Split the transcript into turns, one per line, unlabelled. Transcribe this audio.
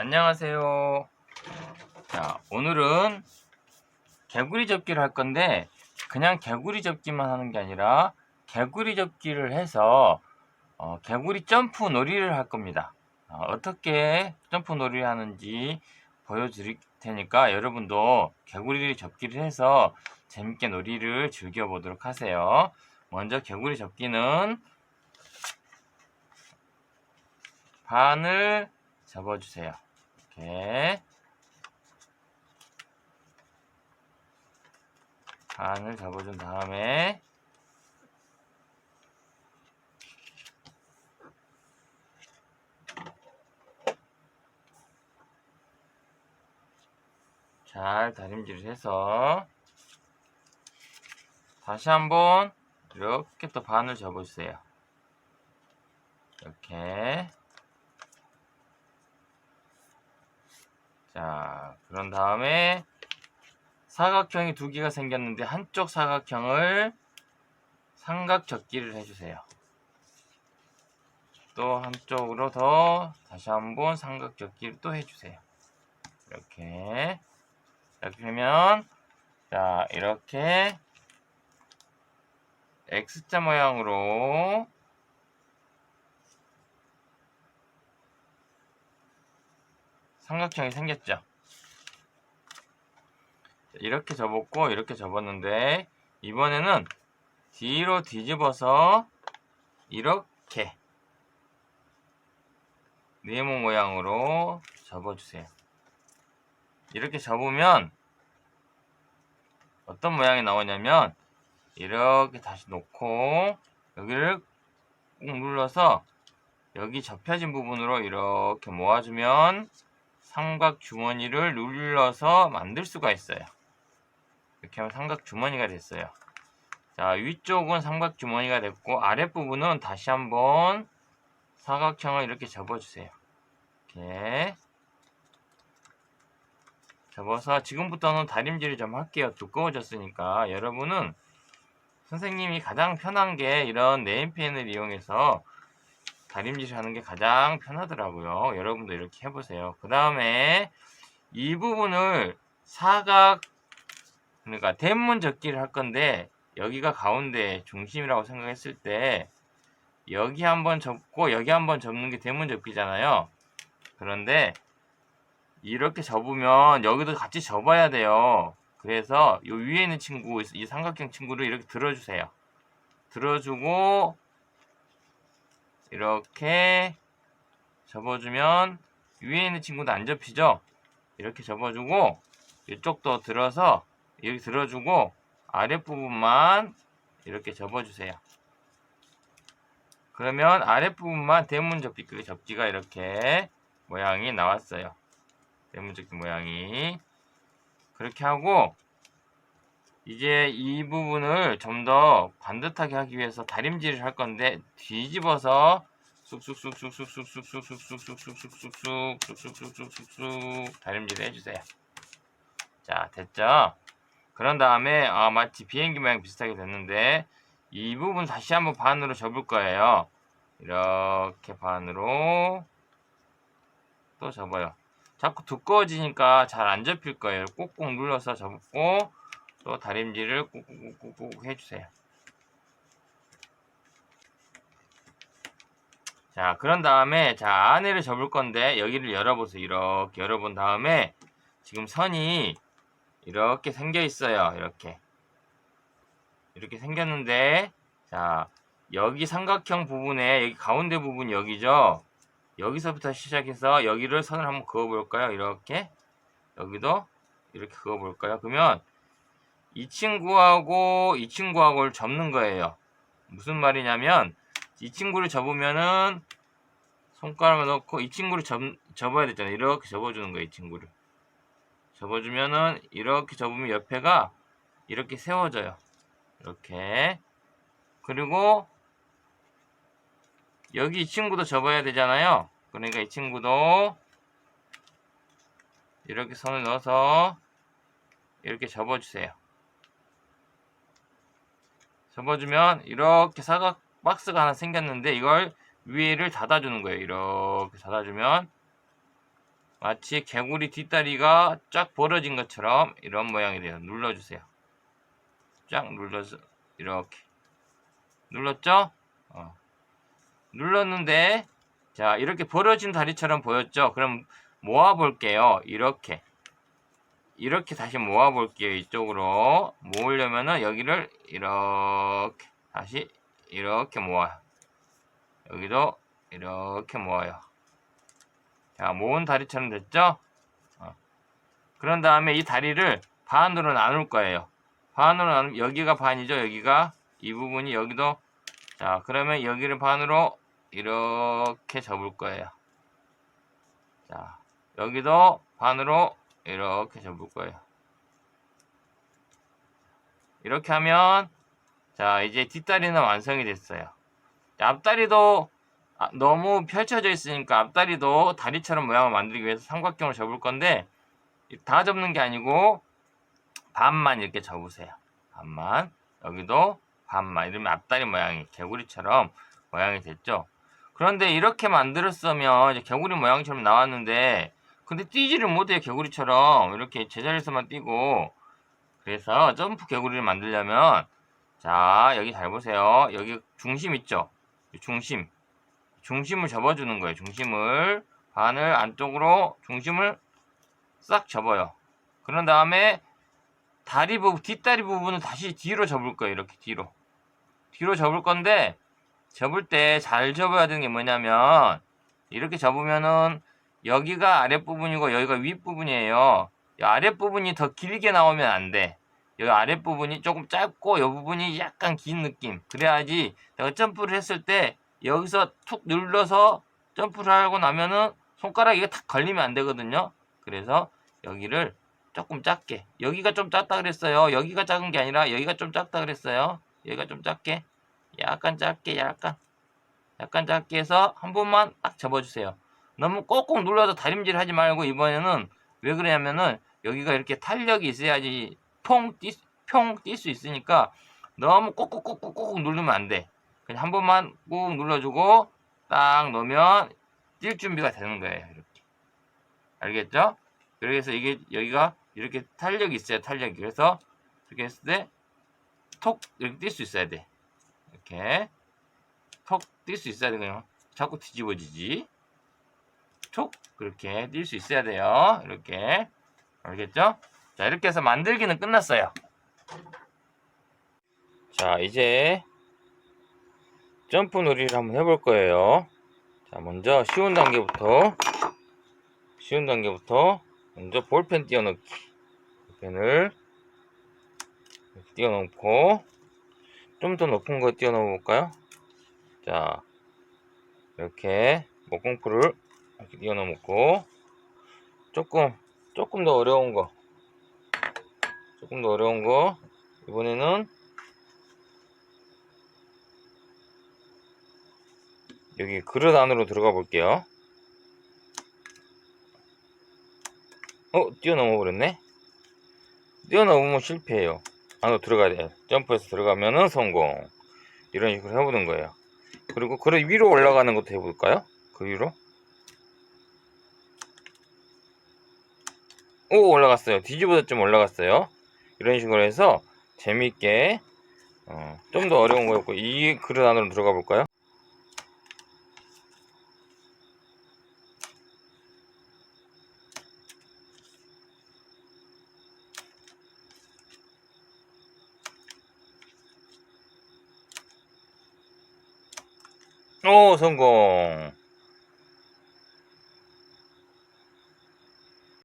안녕하세요. 자, 오늘은 개구리 접기를 할 건데, 그냥 개구리 접기만 하는 게 아니라, 개구리 접기를 해서, 어, 개구리 점프 놀이를 할 겁니다. 어, 떻게 점프 놀이를 하는지 보여드릴 테니까, 여러분도 개구리 접기를 해서 재밌게 놀이를 즐겨보도록 하세요. 먼저 개구리 접기는, 반을 접어주세요. 이렇게 반을 접어준 다음에 잘 다림질을 해서 다시 한번 이렇게 또 반을 접어주세요. 이렇게 자, 그런 다음에 사각형이 두 개가 생겼는데 한쪽 사각형을 삼각 접기를 해주세요. 또 한쪽으로 더 다시 한번 삼각 접기를 또 해주세요. 이렇게 이렇게 하면 자 이렇게 X자 모양으로 삼각형이 생겼죠. 이렇게 접었고 이렇게 접었는데 이번에는 뒤로 뒤집어서 이렇게 네모 모양으로 접어주세요. 이렇게 접으면 어떤 모양이 나오냐면 이렇게 다시 놓고 여기를 꾹 눌러서 여기 접혀진 부분으로 이렇게 모아주면 삼각 주머니를 눌러서 만들 수가 있어요. 이렇게 하면 삼각 주머니가 됐어요. 자, 위쪽은 삼각 주머니가 됐고 아랫부분은 다시 한번 사각형을 이렇게 접어주세요. 이렇게 접어서 지금부터는 다림질을 좀 할게요. 두꺼워졌으니까 여러분은 선생님이 가장 편한 게 이런 네임펜을 이용해서 다림질 하는 게 가장 편하더라고요. 여러분도 이렇게 해보세요. 그 다음에 이 부분을 사각, 그러니까 대문 접기를 할 건데 여기가 가운데 중심이라고 생각했을 때 여기 한번 접고 여기 한번 접는 게 대문 접기잖아요. 그런데 이렇게 접으면 여기도 같이 접어야 돼요. 그래서 이 위에 있는 친구, 이 삼각형 친구를 이렇게 들어주세요. 들어주고 이렇게 접어주면 위에 있는 친구도 안 접히죠? 이렇게 접어주고 이쪽도 들어서 여기 들어주고 아랫부분만 이렇게 접어주세요. 그러면 아랫부분만 대문 접기, 그 접기가 이렇게 모양이 나왔어요. 대문 접기 모양이. 그렇게 하고 이제 이 부분을 좀 더 반듯하게 하기 위해서 다림질을 할 건데 뒤집어서 쑥쑥쑥쑥쑥쑥쑥쑥쑥쑥쑥쑥쑥쑥쑥쑥쑥쑥쑥 다림질을 해주세요. 자 됐죠? 그런 다음에 아 마치 비행기 모양 비슷하게 됐는데 이 부분 다시 한번 반으로 접을 거예요. 이렇게 반으로 또 접어요. 자꾸 두꺼워지니까 잘 안 접힐 거예요. 꼭꼭 눌러서 접고 또 다림질을 꾹꾹꾹꾹 해주세요. 자, 그런 다음에 자 안에를 접을 건데 여기를 열어보세요. 이렇게 열어본 다음에 지금 선이 이렇게 생겨 있어요. 이렇게 이렇게 생겼는데 자 여기 삼각형 부분에 여기 가운데 부분 여기죠. 여기서부터 시작해서 여기를 선을 한번 그어볼까요? 이렇게 여기도 이렇게 그어볼까요? 그러면 이 친구하고 이 친구하고를 접는 거예요. 무슨 말이냐면 이 친구를 접으면은 손가락을 넣고 이 친구를 접, 접어야 되잖아요. 이렇게 접어주는 거예요. 이 친구를. 접어주면은 이렇게 접으면 옆에가 이렇게 세워져요. 이렇게. 그리고 여기 이 친구도 접어야 되잖아요. 그러니까 이 친구도 이렇게 선을 넣어서 이렇게 접어주세요. 접어주면 이렇게 사각 박스가 하나 생겼는데 이걸 위에를 닫아주는 거예요. 이렇게 닫아주면 마치 개구리 뒷다리가 쫙 벌어진 것처럼 이런 모양이 돼요. 눌러주세요. 쫙 눌러서 이렇게 눌렀죠? 어. 눌렀는데 자 이렇게 벌어진 다리처럼 보였죠? 그럼 모아 볼게요. 이렇게 이렇게 다시 모아 볼게요. 이쪽으로 모으려면은 여기를 이렇게 다시 이렇게 모아요. 여기도 이렇게 모아요. 자, 모은 다리처럼 됐죠? 어. 그런 다음에 이 다리를 반으로 나눌 거예요. 반으로 나누면 여기가 반이죠. 여기가 이 부분이 여기도 자, 그러면 여기를 반으로 이렇게 접을 거예요. 자, 여기도 반으로 이렇게 접을 거예요. 이렇게 하면 자, 이제 뒷다리는 완성이 됐어요. 자, 앞다리도 아, 너무 펼쳐져 있으니까 앞다리도 다리처럼 모양을 만들기 위해서 삼각형을 접을 건데 다 접는 게 아니고 반만 이렇게 접으세요. 반만 여기도 반만 이러면 앞다리 모양이 개구리처럼 모양이 됐죠. 그런데 이렇게 만들었으면 개구리 모양처럼 나왔는데 근데 뛰지를 못해요 개구리처럼 이렇게 제자리에서만 뛰고 그래서 점프 개구리를 만들려면 자 여기 잘 보세요 여기 중심 있죠 중심 중심을 접어주는 거예요. 중심을 반을 안쪽으로 중심을 싹 접어요. 그런 다음에 다리 부분, 뒷다리 부분은 다시 뒤로 접을 거예요. 이렇게 뒤로. 뒤로 접을 건데 접을 때 잘 접어야 되는 게 뭐냐면 이렇게 접으면은 여기가 아랫부분이고 여기가 윗부분이에요. 이 아랫부분이 더 길게 나오면 안 돼. 여기 아랫부분이 조금 짧고 이 부분이 약간 긴 느낌. 그래야지 내가 점프를 했을 때 여기서 툭 눌러서 점프를 하고 나면은 손가락이 탁 걸리면 안 되거든요. 그래서 여기를 조금 작게 여기가 좀 작다 그랬어요. 여기가 작은 게 아니라 여기가 좀 작다 그랬어요. 여기가 좀 작게 약간 작게 약간 약간 작게 해서 한 번만 딱 접어주세요. 너무 꼭꼭 눌러서 다림질 하지 말고 이번에는 왜 그러냐면은 여기가 이렇게 탄력이 있어야지 퐁평뛸 수 있으니까 너무 꼭꼭꼭꼭꼭 누르면 안 돼. 그냥 한 번만 꾹 눌러주고 딱 넣으면 뛸 준비가 되는 거예요. 이렇게. 알겠죠? 그래서 이게 여기가 이렇게 탄력이 있어요. 탄력이. 그래서 이렇게 했을 때 톡 이렇게 뛸 수 있어야 돼. 이렇게 톡 뛸 수 있어야 돼요. 자꾸 뒤집어지지. 톡 그렇게 뛸 수 있어야 돼요. 이렇게 알겠죠? 자 이렇게 해서 만들기는 끝났어요. 자 이제 점프 놀이를 한번 해볼 거예요. 자, 먼저 쉬운 단계부터 쉬운 단계부터 먼저 볼펜 띄워넣기 볼펜을 띄워놓고 좀 더 높은 거 띄워넣어 볼까요? 자 이렇게 목공풀을 이렇게 띄워넣어 놓고 조금 조금 더 어려운 거 조금 더 어려운 거 이번에는 여기 그릇 안으로 들어가 볼게요. 어, 뛰어넘어 버렸네? 뛰어넘으면 실패해요. 안으로 들어가야 돼요. 점프해서 들어가면은 성공. 이런 식으로 해보는 거예요. 그리고 그릇 위로 올라가는 것도 해볼까요? 그 위로? 오, 올라갔어요. 뒤집어서 좀 올라갔어요. 이런 식으로 해서 재밌게 어, 좀 더 어려운 거였고 이 그릇 안으로 들어가 볼까요? 오 성공